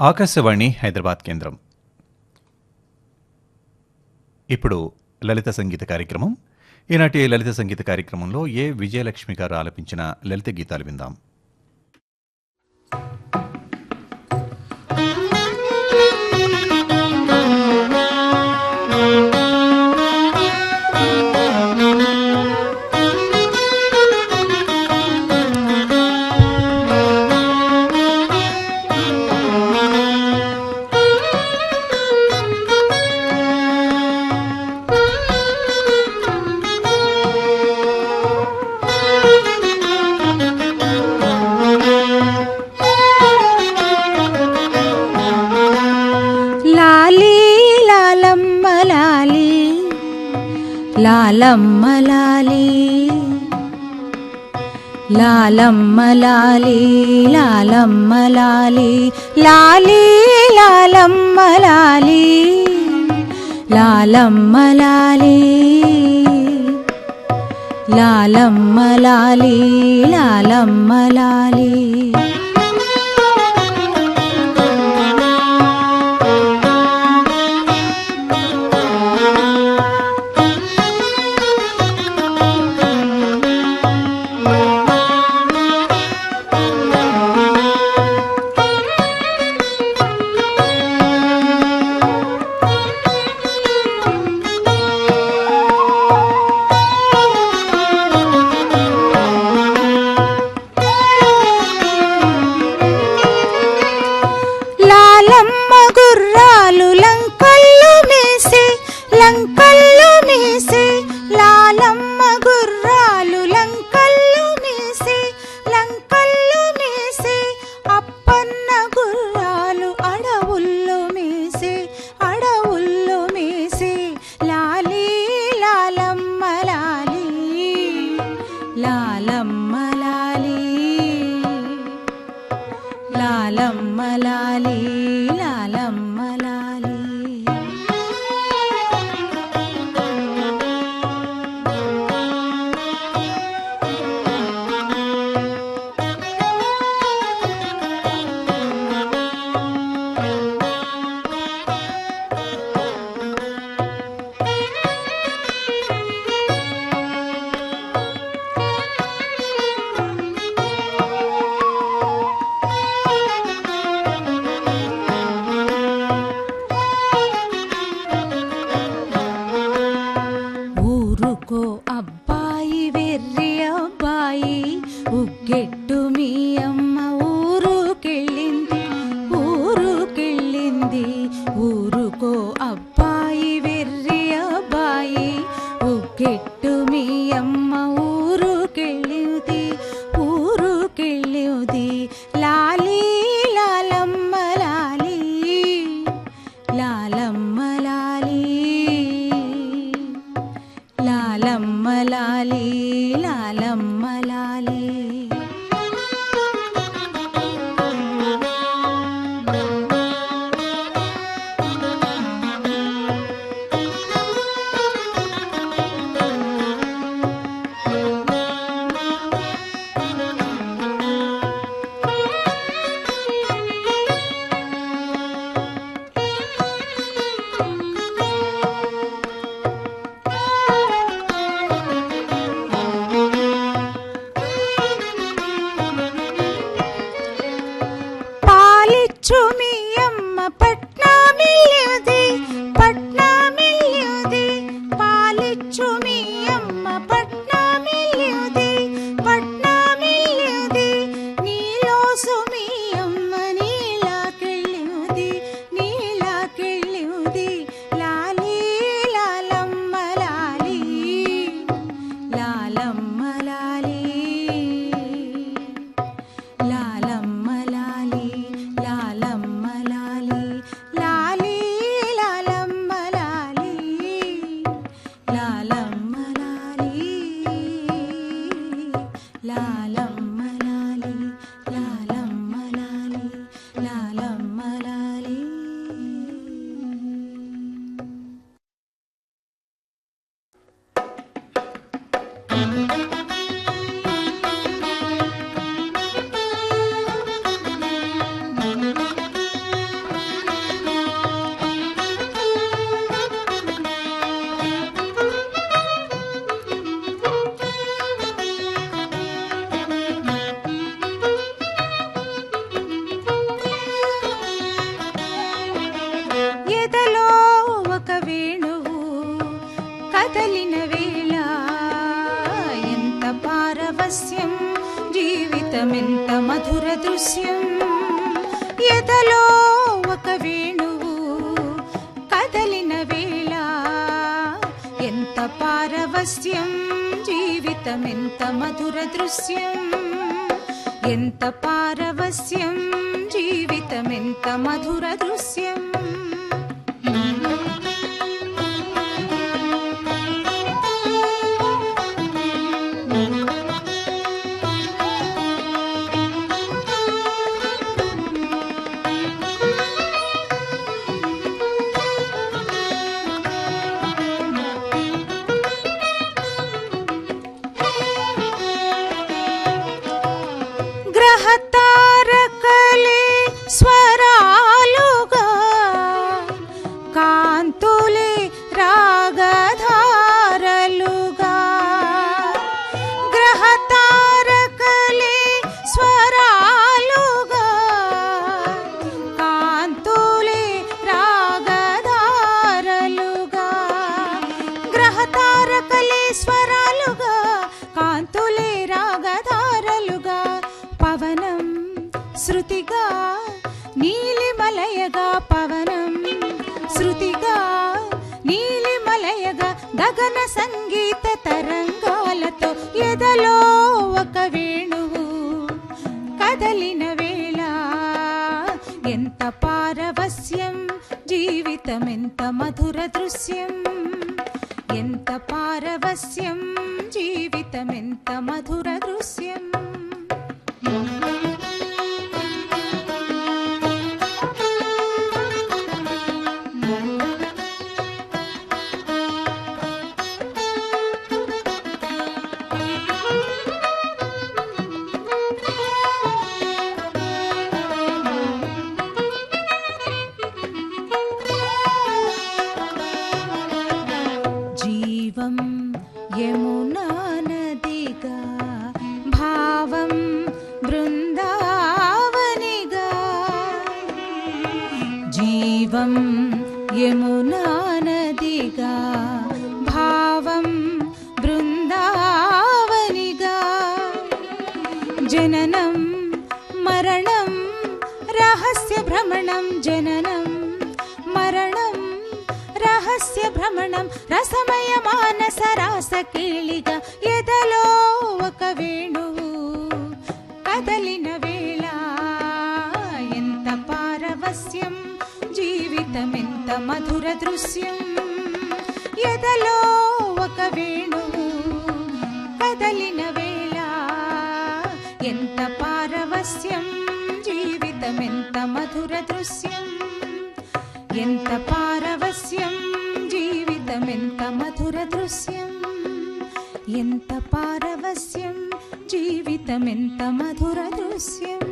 ఆకాశవాణి హైదరాబాద్ కేంద్రం. ఇప్పుడు లలిత సంగీత కార్యక్రమం. ఈనాటి లలిత సంగీత కార్యక్రమంలో ఏ విజయలక్ష్మి గారు ఆలపించిన లలిత గీతాలు విందాం. లాలమ్మ లాలి. లాలమ్మ లాలి లాలమ్మ లాలి. లాలి లాలమ్మ లాలి. లాలమ్మ లాలి. లాలమ్మ లాలి లాలమ్మ లాలి. la la বন্দী పారవస్యం జీవితం ఎంత మధుర దృశ్యం ఎంత పారవస్యం జీవితం ఎంత మధుర దృశ్యం మెదలో ఒక వేణువు కదలిన వేళ ఎంత పారవస్యం జీవితం ఎంత మధుర దృశ్యం. ఎంత పారవస్యం జీవితం ఎంత మధుర जीवं यमुना नदिगा भावं बृन्दावनिगा जननं मरणं रहस्यभ्रमणं जननं मरणं रहस्यभ्रमणं रसमयमानसरासकीलिग यदलोकवेणुः। జీవితం మధుర దృశ్యం. ఎదలో ఒక వేణువు కదలిన వేళ. ఎంత పారవస్యం జీవితం ఎంత మధుర దృశ్యం. ఎంత పారవస్యం జీవితం ఎంత మధుర దృశ్యం. ఎంత పారవస్యం జీవితం ఎంత మధుర దృశ్యం.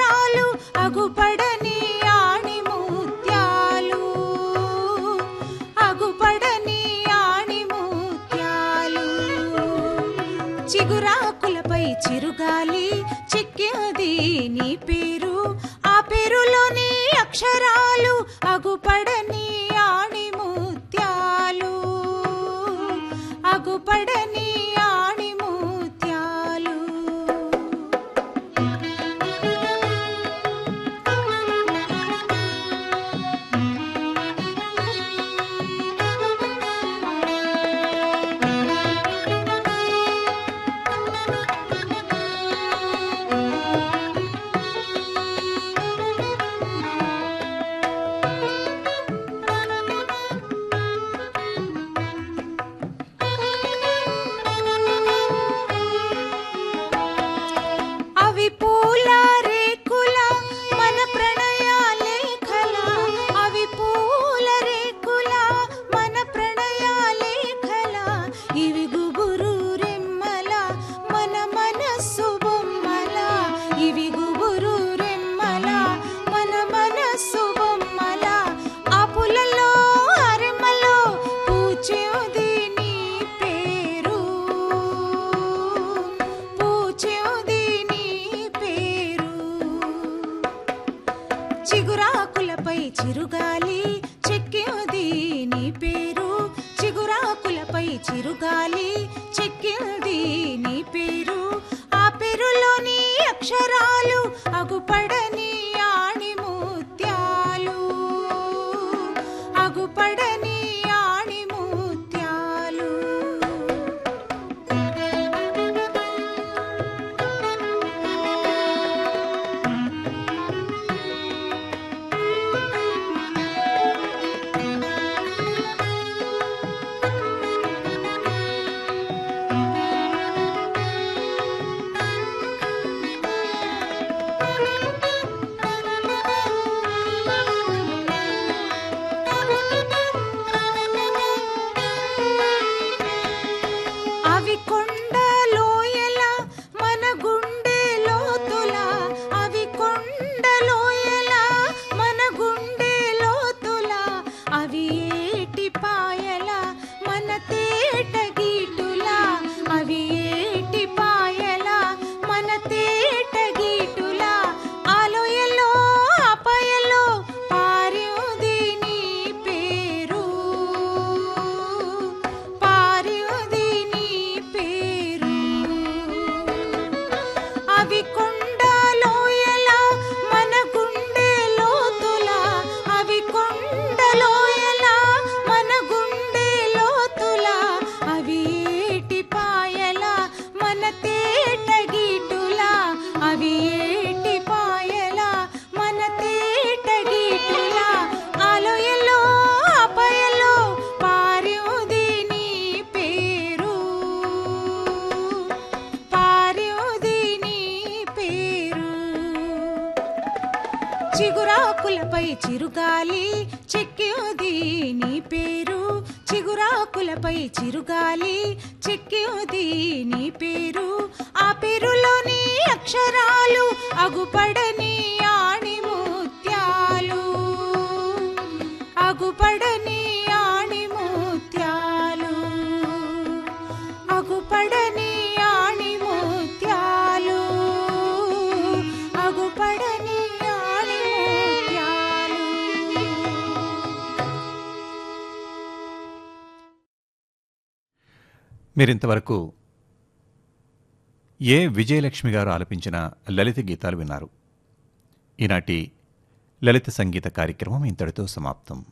అక్షరాలు అగుపడని ఆణిముత్యాలు. అగుపడని ఆణిముత్యాలు. చిగురాకులపై చిరుగాలి చెక్కింది నీ పేరు. ఆ పేరులోని అక్షరాలు అగుపడని ఆణిముత్యాలు. అగుపడని ఆ చాలు అగుపడని చిగురాకులపై చిరుగాలి చెక్కింది నీ పేరు. చిగురాకులపై చిరుగాలి చెక్కింది నీ పేరు. ఆ పేరులోని అక్షరాలు అగుపడని ఆణి ముత్యాలు అగుపడని ఆణి ముత్యాలు అగుపడని మీరింతవరకు ఏ విజయలక్ష్మి గారు ఆలపించిన లలిత గీతాలు విన్నారు? ఈనాటి లలిత సంగీత కార్యక్రమం ఇంతటితో సమాప్తం.